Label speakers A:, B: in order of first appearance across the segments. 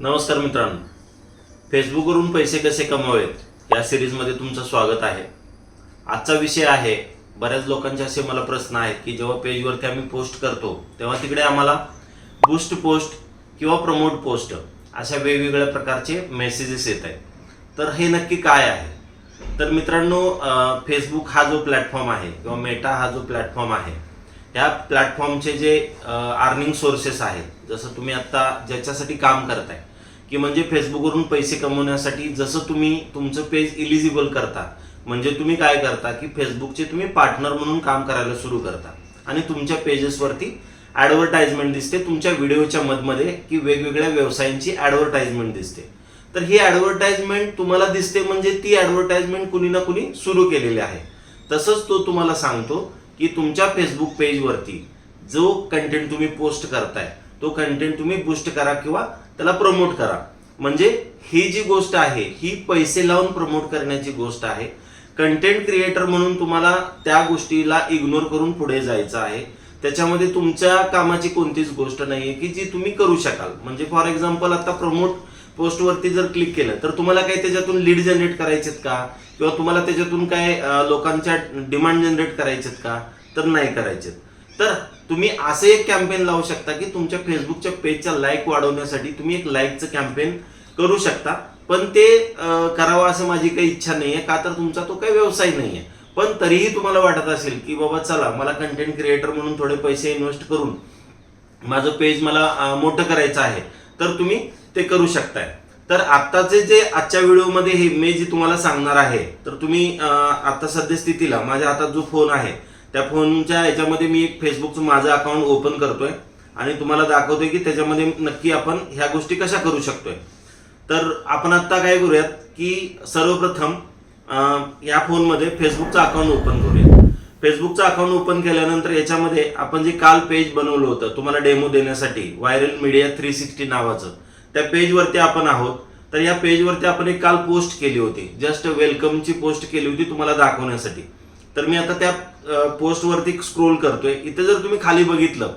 A: नमस्कार मित्रांनो. फेसबुकवरून पैसे कसे कमावेत? या सिरीजमध्ये तुमचं स्वागत आहे. आजचा विषय आहे बऱ्याच लोकांचे असे मला प्रश्न आहेत की जेव्हा पेजवरती आम्ही पोस्ट करतो तेव्हा तिकडे आम्हाला बूस्ट पोस्ट किंवा प्रमोट पोस्ट अशा वेगवेगळ्या प्रकारचे मेसेजेस येत आहेत. तर हे नक्की काय आहे? तर मित्रांनो फेसबुक हा जो प्लॅटफॉर्म आहे किंवा मेटा हा जो प्लॅटफॉर्म आहे या प्लॅटफॉर्मचे जे अर्निंग सोर्सेस आहेत जसं तुम्ही आता ज्याच्यासाठी काम करताय की म्हणजे फेसबुकवरून पैसे कमवण्यासाठी जसं तुम्ही तुमचं पेज इलिजिबल करता म्हणजे तुम्ही काय करता की फेसबुकचे तुम्ही पार्टनर म्हणून काम करायला सुरू करता. आणि तुमच्या पेजेसवरती ॲडव्हर्टाइजमेंट दिसते तुमच्या व्हिडिओच्या मधमध्ये की वेगवेगळ्या व्यवसायांची ॲडव्हर्टाइजमेंट दिसते. तर ही ॲडव्हर्टाइजमेंट तुम्हाला दिसते म्हणजे ती ॲडव्हर्टाइजमेंट कुणी ना कुणी सुरू केलेली आहे. तसंच तो तुम्हाला सांगतो की तुमच्या फेसबुक पेजवरती जो कंटेंट तुम्ही पोस्ट करताय तो कंटेंट तुम्ही बूस्ट करा किंवा त्याला प्रमोट करा. म्हणजे ही जी गोष्ट आहे ही पैसे लावून प्रमोट करण्याची गोष्ट आहे. कंटेंट क्रिएटर म्हणून तुम्हाला त्या गोष्टीला इग्नोर करून पुढे जायचं आहे. त्याच्यामध्ये तुमच्या कामाची कोणतीच गोष्ट नाही आहे की जी तुम्ही करू शकाल. म्हणजे फॉर एक्झाम्पल आता प्रमोट पोस्टवरती जर क्लिक केलं तर तुम्हाला काही त्याच्यातून लीड जनरेट करायचेत का? किंवा तुम्हाला त्याच्यातून काय लोकांच्या डिमांड जनरेट करायचेत का? तर नाही करायचेत. तर तुम्ही असं एक कॅम्पेन लावू शकता की तुमच्या फेसबुकच्या पेजच्या लाईक वाढवण्यासाठी तुम्ही एक लाईकचं कॅम्पेन करू शकता. पण ते करावं असं माझी काही इच्छा नाही आहे का तर तुमचा तो काही व्यवसाय नाही आहे पण तरीही तुम्हाला वाटत असेल की बाबा चला मला कंटेंट क्रिएटर म्हणून थोडे पैसे इन्व्हेस्ट करून माझं पेज मला मोठं करायचं आहे तर तुम्ही ते करू शकताय. तर आत्ताचे जे आजच्या व्हिडिओमध्ये हे मी जे तुम्हाला सांगणार आहे तर तुम्ही अं, आता सद्यस्थितीला माझ्या हातात जो फोन आहे त्या फोनच्या याच्यामध्ये मी एक फेसबुकचं माझं अकाउंट ओपन करतोय आणि तुम्हाला दाखवतोय की त्याच्यामध्ये नक्की आपण ह्या गोष्टी कशा करू शकतोय. तर आपण आत्ता काय करूयात की सर्वप्रथम या फोनमध्ये फेसबुकचं अकाउंट ओपन करूया फेसबुकचं अकाउंट ओपन केल्यानंतर याच्यामध्ये आपण जे काल पेज बनवलं होतं तुम्हाला डेमो देण्यासाठी व्हायरल मीडिया थ्री सिक्स्टी नावाचं त्या पेजवरती आपण आहोत. तर या पेजवरती आपण एक काल पोस्ट केली होती जस्ट वेलकमची पोस्ट केली होती तुम्हाला दाखवण्यासाठी. तर मी आता त्या पोस्टवरती स्क्रोल करतोय. इथे जर तुम्ही खाली बघितलं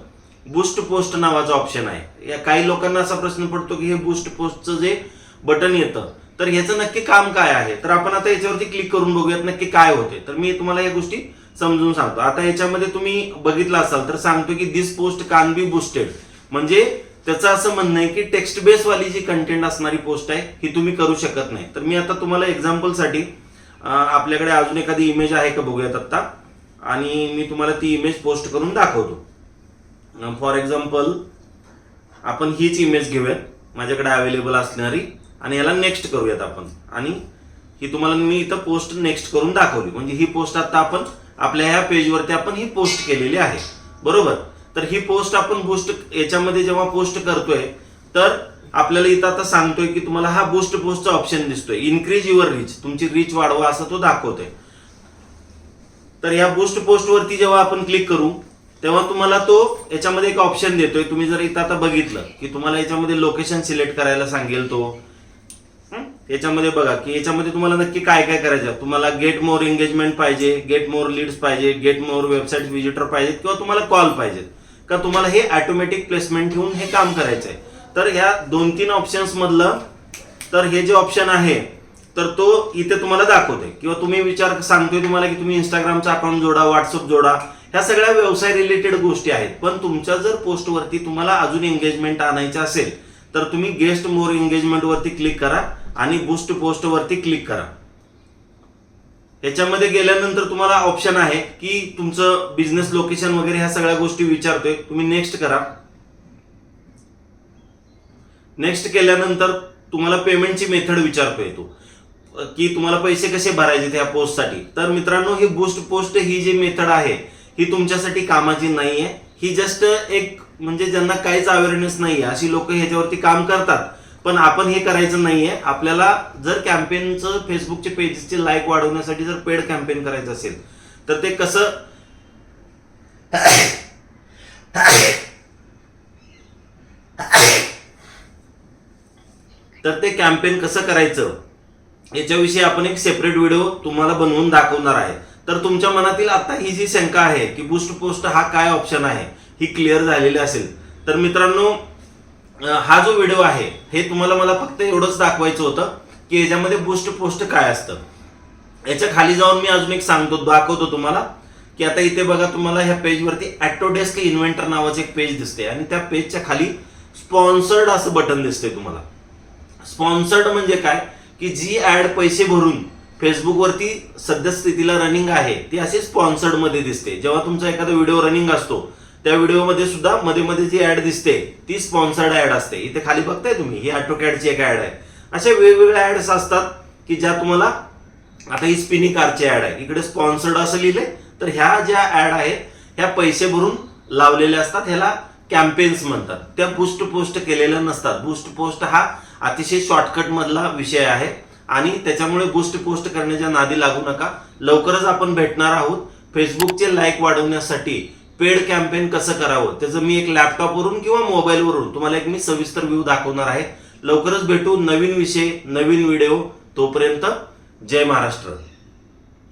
A: बूस्ट पोस्ट नावाचा ऑप्शन आहे. या काही लोकांना असा प्रश्न पडतो की हे बूस्ट पोस्टचं जे बटन येतं तर ह्याचं नक्की काम काय आहे? तर आपण आता याच्यावरती क्लिक करून बघूयात नक्की काय होते तर मी तुम्हाला या गोष्टी समजून सांगतो. आता याच्यामध्ये तुम्ही बघितलं असाल तर सांगतो की दिस पोस्ट कान बी बुस्टेड म्हणजे त्याचं असं म्हणणं आहे की टेक्स्ट बेस वाली जी कंटेंट असणारी पोस्ट आहे ही तुम्ही करू शकत नाही. तर मी आता तुम्हाला एक्झाम्पलसाठी आपल्याकडे अजून एखादी इमेज आहे का बघूयात आत्ता? आणि मी तुम्हाला ती इमेज पोस्ट करून दाखवतो. फॉर एक्झाम्पल आपण हीच इमेज घेऊयात. माझ्याकडे अवेलेबल असणारी. आणि याला नेक्स्ट करूयात आपण. आणि ही तुम्हाला मी इथं पोस्ट नेक्स्ट करून दाखवली. म्हणजे ही पोस्ट आता आपण आपल्या ह्या पेजवरती आपण ही पोस्ट केलेली आहे. बरोबर? तर ही पोस्ट आपण बूस्ट याच्यामध्ये जेव्हा पोस्ट करतोय तर आपल्याला इथं आता सांगतोय की तुम्हाला हा बूस्ट पोस्टचा ऑप्शन दिसतोय. इन्क्रीज युअर रीच तुमची रीच वाढवा असं तो दाखवतोय. तर या बूस्ट पोस्ट वरती जेव्हा आपण क्लिक करू तेव्हा तुम्हाला तो याच्यामध्ये एक ऑप्शन देतोय. तुम्ही जर इथं आता बघितलं की तुम्हाला याच्यामध्ये लोकेशन सिलेक्ट करायला सांगेल तो. याच्यामध्ये बघा की याच्यामध्ये तुम्हाला नक्की काय काय करायचं तुम्हाला गेट मोर एंगेजमेंट पाहिजे गेट मोर लीड्स पाहिजे गेट मोर वेबसाईट व्हिजिटर पाहिजेत किंवा तुम्हाला कॉल पाहिजेत. का तुम्हाला हे ऑटोमॅटिक प्लेसमेंट घेऊन हे काम करायचं आहे तर ह्या दोन तीन ऑप्शन्स मधलं तर हे जे ऑप्शन आहे तर तो इथे तुम्हाला दाखवते किंवा तुम्ही विचार सांगतोय तुम्हाला की तुम्ही इंस्टाग्रामचा अकाउंट जोडा व्हॉट्सअप जोडा ह्या सगळ्या व्यवसाय रिलेटेड गोष्टी आहेत. पण तुमच्या जर पोस्टवरती तुम्हाला अजून एंगेजमेंट आणायचं असेल तर तुम्ही गेस्ट मोर एंगेजमेंटवरती क्लिक करा आणि बुस्ट पोस्ट वरती क्लिक करा. याच्यामध्ये गेल्यानंतर तुम्हाला ऑप्शन आहे की तुमचं बिझनेस लोकेशन वगैरे ह्या सगळ्या गोष्टी विचारतोय. तुम्ही नेक्स्ट करा. नेक्स्ट केल्यानंतर तुम्हाला पेमेंटची मेथड विचारतो येतो की तुम्हाला पैसे कसे भरायचे त्या पोस्टसाठी तर मित्रांनो ही बूस्ट पोस्ट ही जी मेथड आहे ही तुमच्यासाठी कामाची नाही आहे ही जस्ट एक म्हणजे ज्यांना काहीच अवेअरनेस नाही आहे अशी लोक ह्याच्यावरती काम करतात. पण आपण हे करायचं नाहीये. आपल्याला जर कॅम्पेनचं फेसबुकचे पेजेसचे लाईक वाढवण्यासाठी जर पेड कॅम्पेन करायचं असेल तर ते कसं तर ते कॅम्पेन कसं करायचं? याच्याविषयी आपण एक सेपरेट व्हिडिओ तुम्हाला बनवून दाखवणार आहे. तर तुमच्या मनातील आता ही जी शंका आहे की बूस्ट पोस्ट हा काय ऑप्शन आहे ही क्लिअर झालेली असेल. तर मित्रांनो हा जो व्हिडिओ आहे हे तुम्हाला मला फक्त एवढंच दाखवायचं होतं की याच्यामध्ये बूस्ट पोस्ट काय असतं. याच्या खाली जाऊन मी अजून एक सांगतो दाखवतो तुम्हाला की आता इथे बघा तुम्हाला ह्या पेजवरती ॲटोडेस्क इन्व्हेंटर नावाचं एक पेज दिसते आणि त्या पेजच्या खाली स्पॉन्सर्ड असं बटन दिसते तुम्हाला. स्पॉन्सर्ड म्हणजे काय? की जी ऍड पैसे भरून फेसबुकवरती सद्यस्थितीला रनिंग आहे ती अशी स्पॉन्सर्डमध्ये दिसते. जेव्हा तुमचा एखादा व्हिडिओ रनिंग असतो त्या व्हिडिओमध्ये सुद्धा मध्ये मध्ये जी ऍड दिसते ती स्पॉन्सर्ड ऍड असते. इथे खाली बघताय तुम्ही ही ऑटोकॅडची एक ऍड आहे. अशा वेगवेगळ्या ॲड्स असतात की ज्या तुम्हाला आता ही स्पिनी कारची ऍड आहे. इकडे स्पॉन्सर्ड असं लिहिले तर ह्या ज्या ऍड आहेत ह्या पैसे भरून लावलेल्या असतात. ह्याला कॅम्पेन्स म्हणतात. त्या बूस्ट पोस्ट केलेल्या नसतात. बूस्ट पोस्ट हा अतिशय शॉर्टकट मधला विषय आहे. आणि त्याच्यामुळे बूस्ट पोस्ट करण्याच्या नादी लागू नका. लवकरच आपण भेटणार आहोत. फेसबुकचे लाईक वाढवण्यासाठी पेड कॅम्पेन कसं करावं? त्याचं मी एक लॅपटॉपवरून किंवा मोबाईलवरून तुम्हाला एक मी सविस्तर व्ह्यू दाखवणार आहे. लवकरच भेटू. नवीन विषय नवीन व्हिडिओ तोपर्यंत जय महाराष्ट्र.